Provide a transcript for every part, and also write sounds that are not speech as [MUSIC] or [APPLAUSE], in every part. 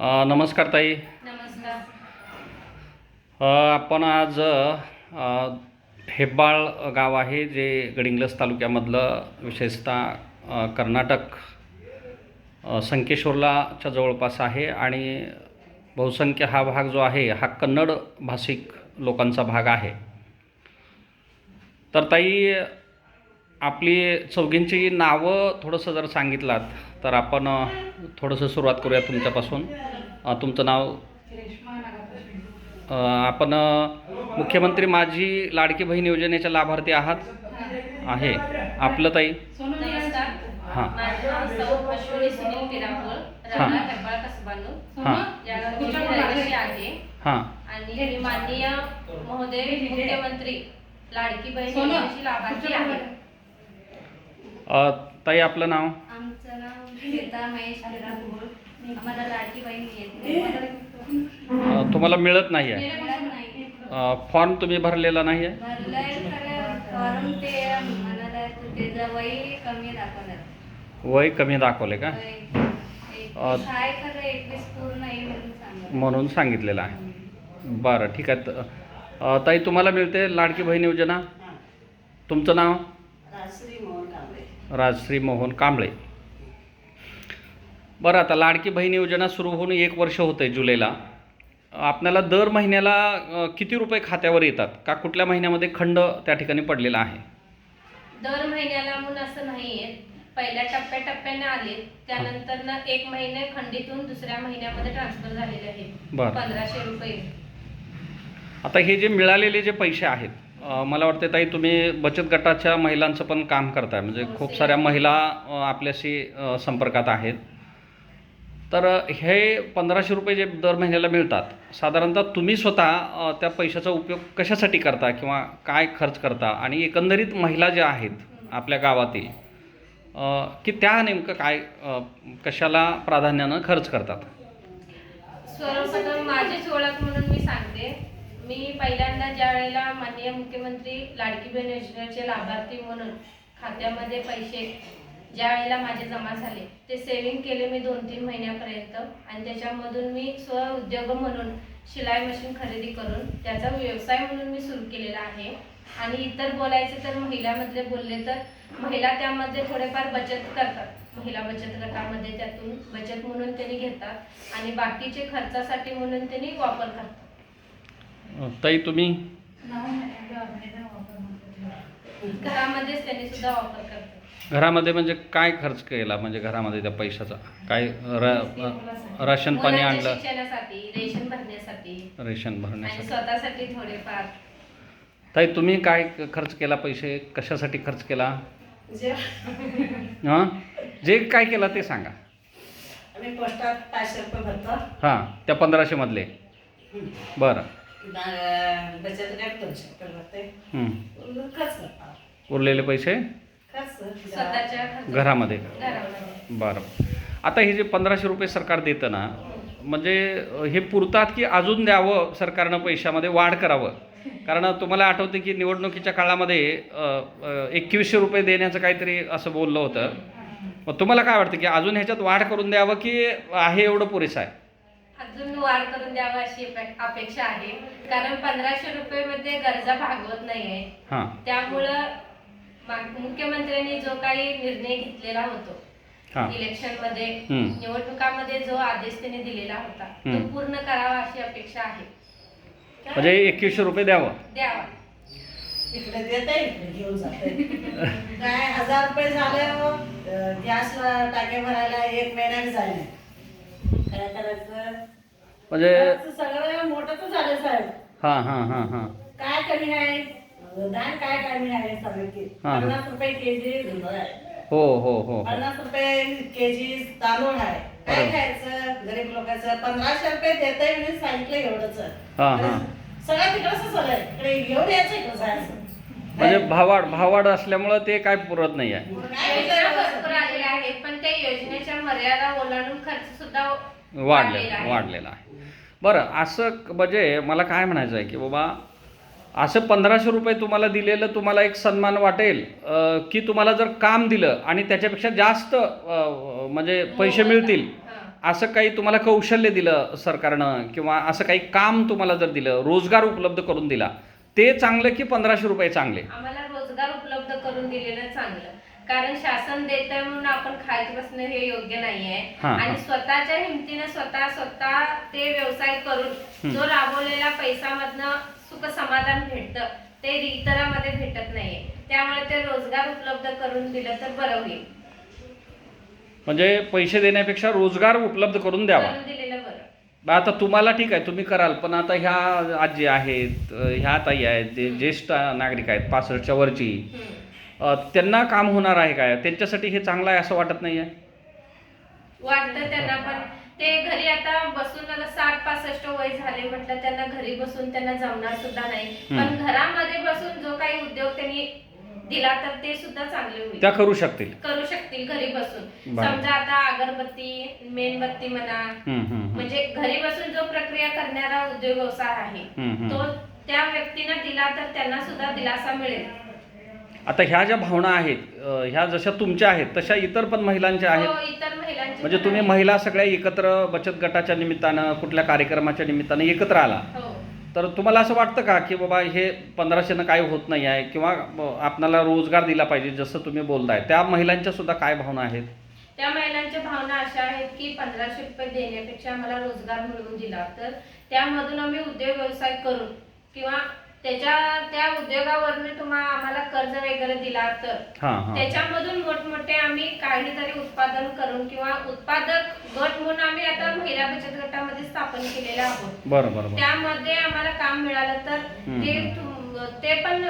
नमस्कार ताई. नमस्कार. आपण आज हेब्बाळ गाव आहे जे गडिंग्लज तालुक्यामधलं विशेषतः कर्नाटक संकेश्वरलाच्या जवळपास आहे आणि बहुसंख्य हा भाग जो आहे हा कन्नड भाषिक लोकांचा भाग आहे. तर ताई आपली चौघींची नावं थोडंसं जर सांगितलात तर आपण थोडंसं सुरुवात करूया तुमच्यापासून. तुमचं नाव? आपण मुख्यमंत्री माझी लाडकी बहीण योजनेच्या लाभार्थी आहात? आहे. आपलं ताई? हां. हां. हां. हां. आणि माननीय महोदय मुख्यमंत्री लाडकी बहीण योजनेची लाभार्थी आहे. ताई आपलं नाव? आमचं नाव श्वेता महेश आम्हाला लाडकी बहीण तुम्हाला मिळत नाही आहे? फॉर्म तुम्ही भरलेला नाही आहे? वय कमी दाखवणार वय कमी दाखवले का? म्हणून सांगा म्हणून सांगितलेलं आहे. बरं ठीक आहे. ताई तुम्हाला मिळते लाडकी बहीण योजना? तुमचं नाव? राजश्री मोहन कांबळे. बरं आता लाडकी बहीण योजना सुरू होऊन एक वर्ष होतं आहे जुलैला. आपल्याला दर महिन्याला किती रुपये खात्यावर येतात? का कुठल्या महिन्यामध्ये खंड त्या ठिकाणी पडलेला आहे? दर महिन्याला म्हणून असं नाहीये. पहिल्या टप्प्याटप्प्याने आले. त्यानंतर ना एक महिने खंडीतून दुसऱ्या महिन्यामध्ये ट्रान्सफर झालेले बरं. पंधराशे रुपये. आता हे जे मिळालेले जे पैसे आहेत मला वाटते ताई तुम्ही बचत गटाच्या महिलांचं पण काम करताय. म्हणजे खूप साऱ्या महिला आपल्याशी संपर्कात आहेत. तर हे पंधराशे रुपये जे दर महिन्याला मिळतात साधारणतः तुम्ही स्वतः त्या पैशाचा उपयोग कशासाठी करता किंवा काय खर्च करता? आणि एकंदरीत महिला ज्या आहेत आपल्या गावातील की त्या नेमकं काय कशाला प्राधान्यानं खर्च करतात? सर्वप्रथम माझीच ओळख म्हणून मी पहिल्यांदा ज्या वेळेला माननीय मुख्यमंत्री लाडकी बहीण योजनेचे लाभार्थी म्हणून खात्यामध्ये पैसे ज्या वेळेला माझे जमा झाले ते सेविंग केले मी दोन तीन महिन्यापर्यंत आणि त्याच्यामधून मी स्वउद्योग म्हणून शिलाई मशीन खरेदी करून त्याचा व्यवसाय म्हणून मी सुरू केलेला आहे. आणि इतर बोलायचे तर महिलामधले बोलले तर महिला त्यामध्ये थोडेफार बचत करतात. महिला बचत गटामध्ये त्यातून बचत म्हणून त्यांनी घेतात आणि बाकीचे खर्चासाठी म्हणून त्यांनी वापर करतात. ताई तुम्ही? घरामध्येच त्यांनी सुद्धा वापर करतात. घरामध्ये म्हणजे काय खर्च केला? म्हणजे घरामध्ये त्या पैशाचा काय र राशन पाणी मुलांच्या आणलं? शिक्षणासाठी रेशन भरण्यासाठी. रेशन आणि भरण्यासाठी स्वतःसाठी थोडेफार. ताई तुम्ही काय खर्च केला? पैसे कशासाठी खर्च केला? हां? जे काय केलं ते सांगा. आम्ही पोस्टात पाचशे रुपये भरतो. हां त्या पंधराशे मधले. बरं. बचत गट दोनशे रुपये भरते हं. खर्च करतो उरलेले पैसे? घरामध्ये. बरं. आता हे जे पंधराशे रुपये सरकार देतं ना म्हणजे हे पुरतात की अजून द्यावं सरकारनं पैशामध्ये? वाढ करावं. कारण तुम्हाला आठवते की निवडणुकीच्या काळामध्ये एकवीसशे रुपये देण्याचं काहीतरी असं बोललं होतं. मग तुम्हाला काय वाटतं की अजून ह्याच्यात वाढ करून द्यावं की आहे एवढं पुरेसं आहे? अजून वाढ करून द्यावं अशी अपे- अपेक्षा आहे. कारण पंधराशे रुपये मध्ये गरजा भागवत नाहीये. हां. त्यामुळं मा- मुख्यमंत्र्यांनी जो काही निर्णय घेतलेला होतो हां. इलेक्शनमध्ये. निवडणुकामध्ये जो आदेश त्यांनी दिलेला होता तो. पूर्ण करावा अशी अपेक्षा आहे. म्हणजे एकवीसशे रुपये द्यावं. द्यावा. इकडे देते इकडे घेऊन जाते काय हजार रुपये झाले गॅसला टाके भरायला एक महिन्याने जाईल काय करायचं? म्हणजे सगळं मोठं तर झालं साहेब. हां हां हां हां. काय कमी आहे? काय कमी आहे सगळं की हा. पन्नास रुपये केजी धुणं आहे. हो हो हो हो. पन्नास रुपये केजी तांदूळ आहे. काय बरोबर. खायचं गरीब लोकांचं पंधराशे रुपये देते म्हणून सांगितलं एवढंच. हां हां. सगळं तिकडच झालंय इकडे घेऊन यायचं इकडं जायचं म्हणजे भावाड भावाड असल्यामुळं ते काय पुरत नाही आहे. काय विचारायचं? आहेत पण त्या योजनेच्या मर्यादा ओलांडून खर्च सुद्धा वाढलेला वाढलेला आहे. आहे बरं असं म्हणजे मला काय म्हणायचं आहे की बाबा असं पंधराशे रुपये तुम्हाला दिलेलं तुम्हाला एक सन्मान वाटेल की तुम्हाला जर काम दिलं आणि त्याच्यापेक्षा जास्त म्हणजे पैसे मिळतील हां. असं काही तुम्हाला कौशल्य दिलं सरकारनं किंवा असं काही काम तुम्हाला जर दिलं रोजगार उपलब्ध करून दिला ते चांगलं की पंधराशे रुपये चांगले आम्हाला रोजगार उपलब्ध करून दिलेलं चांगलं कारण शासन देत म्हणून आपण खायचं बसणं हे योग्य नाहीये. हा, हा. आणि स्वतःच्या हिमतीने स्वतः स्वतः ते व्यवसाय करून जो राबवलेला पैशामधनं सुख समाधान भेटतं ते इतरांमध्ये भेटत नाहीये. त्यामुळे ते रोजगार उपलब्ध करून दिलं तर बरं होईल. म्हणजे पैसे देण्यापेक्षा रोजगार उपलब्ध करून द्यावा. करून दिलेलं बरं. आता तुम्हाला ठीक आहे तुम्ही कराल पण आता ह्या आजी आहेत अ, ह्या ताई आहेत जे ज्येष्ठ नागरिक आहेत पासष्टच्या वरची. हम्म. अ, त्यांना काम होणार आहे काय? त्यांच्यासाठी हे चांगलं आहे असं वाटत नाही आहे वाटतं त्यांना पण ते घरी आता बसून आता साठ पासष्ट वय झाले म्हटलं त्यांना घरी बसून त्यांना जमणार सुद्धा नाही. पण घरामध्ये बसून जो काही उद्योग त्यांनी दिला तर ते सुद्धा चांगले होईल. त्या करू शकतील. करू शकतील घरी बसून. बरं. समजा आता अगरबत्ती मेणबत्ती म्हणा हम्म, हम्म, हम्म. म्हणजे घरी बसून जो प्रक्रिया करणारा उद्योग व्यवसाय आहे हम्म, हम्म. तो त्या व्यक्तीनं दिला तर त्यांना सुद्धा दिलासा मिळेल. आता ह्या ज्या भावना आहेत ह्या जशा तुमच्या आहेत तशा इतर पण महिलांच्या आहेत. हो इतर महिलांचे म्हणजे तुम्ही. महिला सगळ्या एकत्र बचत गटाच्या निमित्तानं कुठल्या कार्यक्रमाच्या निमित्तानं एकत्र आला. हो. तर तुम्हाला असं वाटतं का की बाबा हे पंधराशेनं काय होत नाही आहे किंवा आपणाला रोजगार दिला पाहिजे जसं तुम्ही बोलताय त्या महिलांच्या सुद्धा काय भावना आहेत? त्या महिलांच्या भावना अशा आहेत की पंधराशे रुपये देण्यापेक्षा आम्हाला रोजगार मिळवून दिला. तर त्यामधून आम्ही उद्योग व्यवसाय करून किंवा त्याच्या त्या उद्योगावरून तुम्हाला आम्हाला कर्ज वगैरे दिला तर. हां हां. त्याच्यामधून मोठमोठे आम्ही काहीतरी उत्पादन करून किंवा उत्पादक गट म्हणून आम्ही आता महिला बचत गटामध्ये स्थापन केलेले आहोत. बरं बरं बरं. त्यामध्ये आम्हाला काम मिळालं तर ते तुम- ते पण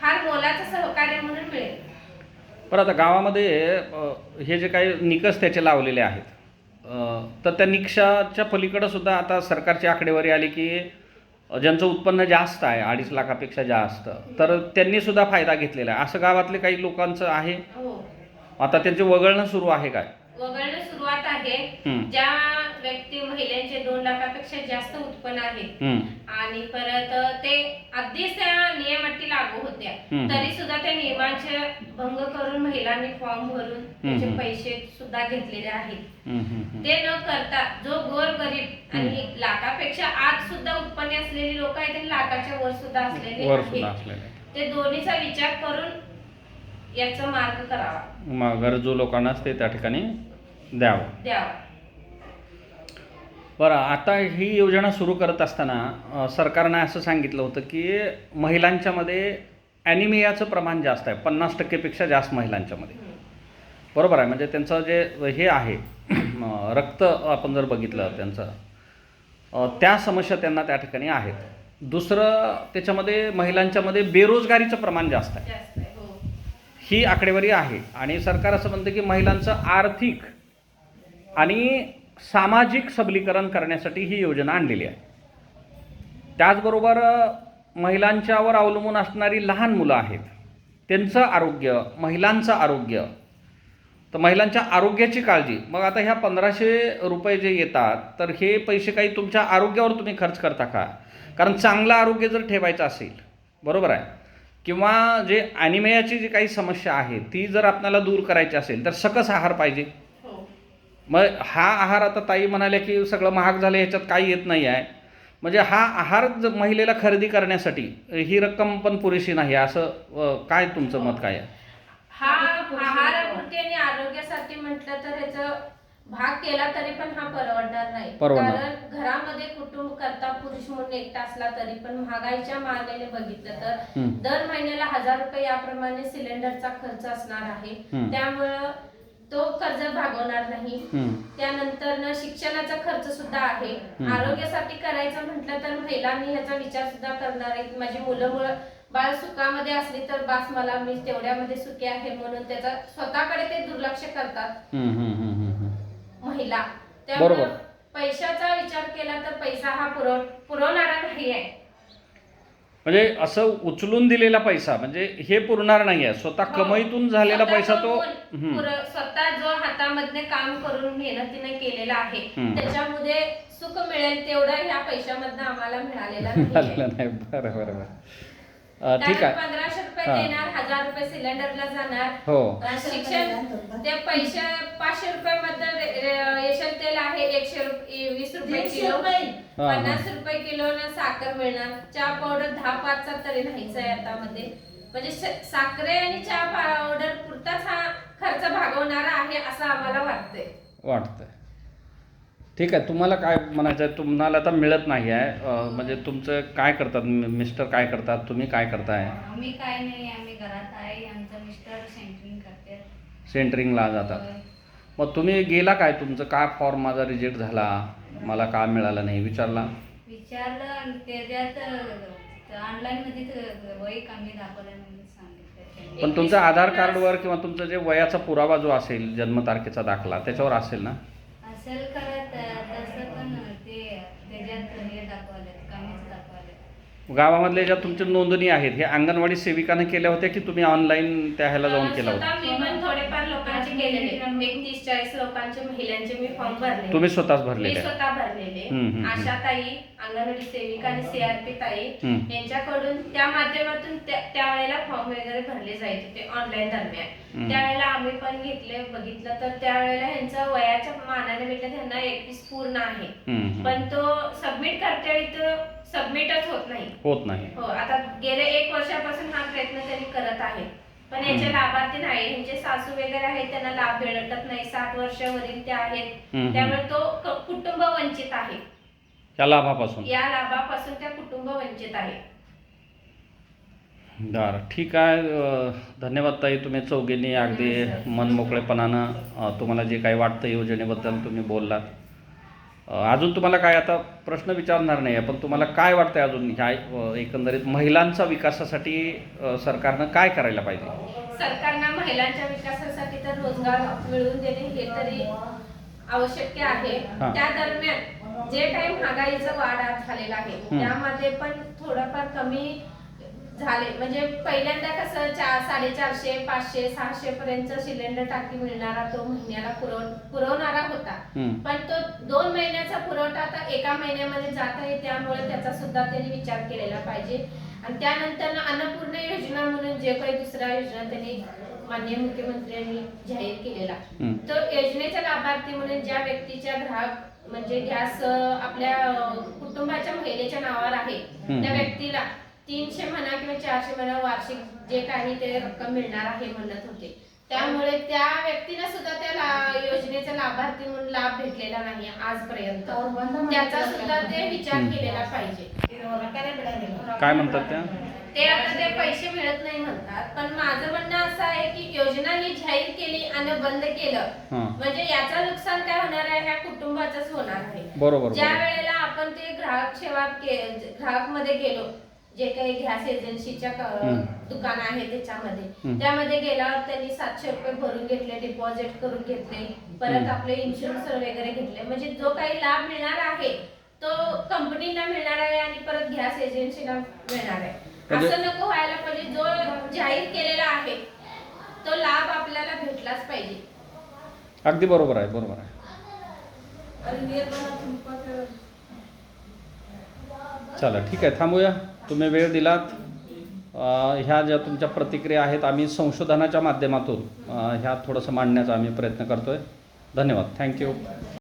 फार मोलाचं सहकार्य म्हणून मिळेल. बरं आता गावामध्ये अ, हे जे काही निकष त्याचे लावलेले आहेत अ, तर त्या निकषाच्या पलीकडं सुद्धा आता सरकारची आकडेवारी आली की ज्यांचं उत्पन्न जास्त आहे अडीच लाखापेक्षा जास्त तर त्यांनी सुद्धा फायदा घेतलेला आहे. असं गावातले काही लोकांचं आहे? हो. आता त्यांचे वगळणं सुरू आहे काय? वगळणं सुरुवात आहे. ज्या व्यक्ती महिलांचे दोन लाखापेक्षा जास्त उत्पन्न आहे. आणि परत ते अगदीच त्या नियमाटी लागू होत्या. तरी सुद्धा त्या नियमाचे भंग करून महिलांनी फॉर्म भरून त्याचे. पैसे सुद्धा घेतलेले आहेत. ते न करता जो गोर गरीब आणि लाखापेक्षा आत सुद्धा उत्पन्न असलेली लोक आहेत आणि लाखाच्या वर सुद्धा असलेले आहेत. ते दोन्हीचा विचार करून याचा मार्ग करावा. गरजू लोकांनाच ते त्या ठिकाणी द्यावं. द्यावा. बरं आता ही योजना सुरू करत असताना सरकारनं असं सांगितलं होतं की महिलांच्यामध्ये ॲनिमियाचं प्रमाण जास्त आहे पन्नास टक्केपेक्षा जास्त महिलांच्यामध्ये बरोबर आहे? म्हणजे त्यांचं जे हे आहे रक्त आपण जर बघितलं त्यांचं त्या समस्या त्यांना त्या ठिकाणी आहेत. दुसरं त्याच्यामध्ये महिलांच्यामध्ये बेरोजगारीचं प्रमाण जास्त आहे. जास्त आहे हो. ही आकडेवारी आहे आणि सरकार असं म्हणतं की महिलांचं आर्थिक आणि सामाजिक सबलीकरण करण्यासाठी ही योजना आणलेली आहे. त्याचबरोबर महिलांच्यावर अवलंबून असणारी लहान मुलं आहेत त्यांचं आरोग्य महिलांचं आरोग्य तर महिलांच्या आरोग्याची काळजी. मग आता ह्या पंधराशे रुपये जे येतात तर हे पैसे काही तुमच्या आरोग्यावर तुम्ही खर्च करता का? कारण चांगलं आरोग्य जर ठेवायचं असेल बरोबर आहे? किंवा जे ॲनिमियाची जी काही समस्या आहे ती जर आपल्याला दूर करायची असेल तर सकस आहार पाहिजे. मग हा आहार आता ताई म्हणाल्या की सगळं महाग झालं ह्याच्यात काही येत नाही आहे म्हणजे हा आहार ज- महिलेला खरेदी करण्यासाठी ही रक्कम पण पुरेशी नाही असं काय तुमचं मत काय आहे हा आहारपूर्ती आणि आरोग्यासाठी म्हटलं तर ह्याचं भाग केला तरी पण हा परवडणार नाही परवडणार. कारण घरामध्ये कुटुंब करता पुरुष म्हणून एकटा असला तरी पण महागाईच्या मानेने बघितलं तर. दर महिन्याला हजार रुपये याप्रमाणे सिलेंडरचा खर्च असणार आहे. त्यामुळं तो कर्ज भागवणार नाही. त्यानंतर न शिक्षणाचा खर्च सुद्धा आहे. आरोग्यासाठी करायचं म्हटलं तर महिलांनी ह्याचा विचार सुद्धा करणार आहेत माझी मुलं मुलं बाळ सुखामध्ये असली तर बास मला मी तेवढ्यामध्ये सुखी आहे म्हणून त्याचा स्वतःकडे ते दुर्लक्ष करतात. महिला. त्यामुळे पैशाचा विचार केला तर पैसा हा पुरव पुरवणारा नाही आहे म्हणजे असं उचलून दिलेला पैसा म्हणजे हे पुरणार नाही आहे स्वतः हो. कमाईतून झालेला पैसा तो कमवून हम्म. पुर- स्वतः जो हातामधने काम करून मेहनतीने केलेला आहे हम्म. त्याच्यामध्ये सुख मिळेल तेवढं ह्या पैशामधनं आम्हाला मिळालेला नाही [LAUGHS] झालेलं नाही बरं बरं बरं ठीक आहे. पंधराशे रुपये हा. देणार हजार रुपये सिलेंडरला जाणार. हो. शिक्षण ते पैसे पाचशे रुपये मध्ये रेशन तेल आहे एकशे रुपये वीस रुपये दीडशे किलो रुपये. हा. पन्नास रुपये किलो साखर मिळणार. चहा पावडर दहा पाचचा तरी नाहीच आहे आता मध्ये म्हणजे श- साखरे आणि चहा पावडर पुरताच हा खर्च भागवणारा आहे असं आम्हाला वाटतंय. वाटतंय. ठीक आहे तुम्हाला काय म्हणायचं आहे? तुम्हाला आता मिळत नाही आहे. म्हणजे तुमचं काय करतात? मि- मिस्टर काय करतात? तुम्ही काय करताय? आम्ही काय नाही आम्ही घरात आहे. आमचं मिस्टर सेंटरिंग करतात सेंटरिंगला जातात. मग तुम्ही गेला काय? तुमचं का फॉर्म माझा रिजेक्ट झाला? मला का मिळालं नाही? विचारला? विचारलं. आणि त्याच्यात ऑनलाईन मध्ये ते वय कमी दाखवलं म्हणून सांगितलं पण तुमचं आधार कार्डवर किंवा तुमचं जे वयाचा पुरावा जो असेल जन्मतारखेचा दाखला त्याच्यावर असेल ना? असेल करत तसं पण ते त्याच्यात हे दाखवले कमीच दाखवले गावामधले ज्या तुमची नोंदणी आहेत हे अंगणवाडी सेविकाने केल्या होत्या की तुम्ही ऑनलाईन त्या ह्याला जाऊन केला होता थोडेफार केलेले एक तीस चाळीस लोकांचे महिलांचे मी फॉर्म भरले. तुम्ही स्वतःच मी स्वतः भरलेले. आशा ताई अंगणवाडी सेविका आणि सीआरपी ताई हम्म. यांच्याकडून त्या माध्यमातून त्या- त्यावेळेला फॉर्म वगैरे भरले जायचे ते ऑनलाईन दरम्यान. त्यावेळेला आम्ही पण घेतले बघितलं तर त्यावेळेला ह्यांचा वयाच्या मानाने भेटलं त्यांना एकवीस पूर्ण आहे. पण तो सबमिट करते तर सबमिटच होत नाही. होत नाही. हो आता गेले एक वर्षापासून हा प्रयत्न त्यांनी करत आहे. पण याचे. लाभार्थी नाही. ह्यांचे सासू वगैरे आहेत त्यांना लाभ भेटत नाही. साठ वर्षावरील ते आहेत. हम्म. त्यामुळे तो क- कुटुंब वंचित आहे. त्या लाभापासून. या लाभापासून त्या कुटुंब वंचित आहे. बरं ठीक आहे. अ, धन्यवाद ताई तुम्ही चौघींनी अगदी मनमोकळेपणानं अ, तुम्हाला जे काही वाटतं योजनेबद्दल तुम्ही बोललात. अजून तुम्हाला काय आता प्रश्न विचारणार नाही आहे पण तुम्हाला काय वाटतंय अजून ह्या एकंदरीत महिलांचा विकासासाठी सरकारनं काय करायला पाहिजे सरकारनं महिलांच्या विकासासाठी तर रोजगार मिळवून देणे हे तरी आवश्यक आहे. त्या दरम्यान जे काही महागाईचा वाढ झालेला आहे. त्यामध्ये पण थोडंफार कमी झाले म्हणजे पहिल्यांदा कसं चार साडेचारशे पाचशे सहाशे पर्यंत सिलेंडर टाकी मिळणारा तो महिन्याला पुरव पुरवणारा होता. पण तो दोन महिन्याचा पुरवठा आता एका महिन्यामध्ये जात आहे त्यामुळे त्याचा सुद्धा त्यांनी विचार केलेला पाहिजे आणि त्यानंतर अन्नपूर्णा योजना म्हणून जे काही दुसऱ्या योजना त्यांनी माननीय मुख्यमंत्र्यांनी जाहीर केलेला. तो योजनेचा लाभार्थी म्हणून ज्या व्यक्तीच्या ग्राहक म्हणजे गॅस आपल्या कुटुंबाच्या महिलेच्या नावावर आहे. त्या व्यक्तीला तीनशे म्हणा किंवा चारशे म्हणा वार्षिक जे काही ते रक्कम मिळणार आहे म्हणत होते. त्यामुळे त्या व्यक्तीला सुद्धा त्या योजनेचा लाभार्थी म्हणून लाभ भेटलेला नाही आजपर्यंत. त्याचा सुद्धा ते विचार. केलेला पाहिजे. काय म्हणतात त्या? ते आता ते पैसे मिळत नाही म्हणतात पण माझं म्हणणं असं आहे की योजना ही जाहीर केली आणि बंद केलं हां. म्हणजे याचा नुकसान काय होणार आहे? ह्या कुटुंबाचंच होणार आहे. बरोबर ज्या वेळेला आपण ते ग्राहक सेवा ग्राहकमध्ये गेलो जे काही गॅस एजन्सीच्या. दुकान आहे त्याच्यामध्ये. त्यामध्ये गेल्यावर त्यांनी सातशे रुपये भरून घेतले डिपॉझिट करून घेतले परत. आपले इन्शुरन्स वगैरे घेतले. म्हणजे जो काही लाभ मिळणार आहे तो कंपनीला मिळणार आहे आणि परत गॅस एजन्सीला मिळणार आहे. म्हणजे- असं नको व्हायला पाहिजे. जो जाहीर केलेला आहे तो लाभ आपल्याला भेटलाच पाहिजे. अगदी बरोबर आहे बरोबर आहे. चला ठीक आहे थांबूया. तुम्ही वेळ दिलात. ह्या ज्या तुमच्या प्रतिक्रिया आहेत आम्ही संशोधनाच्या माध्यमातून ह्या थोडंसं मांडण्याचा आम्ही प्रयत्न करतोय. धन्यवाद. थँक्यू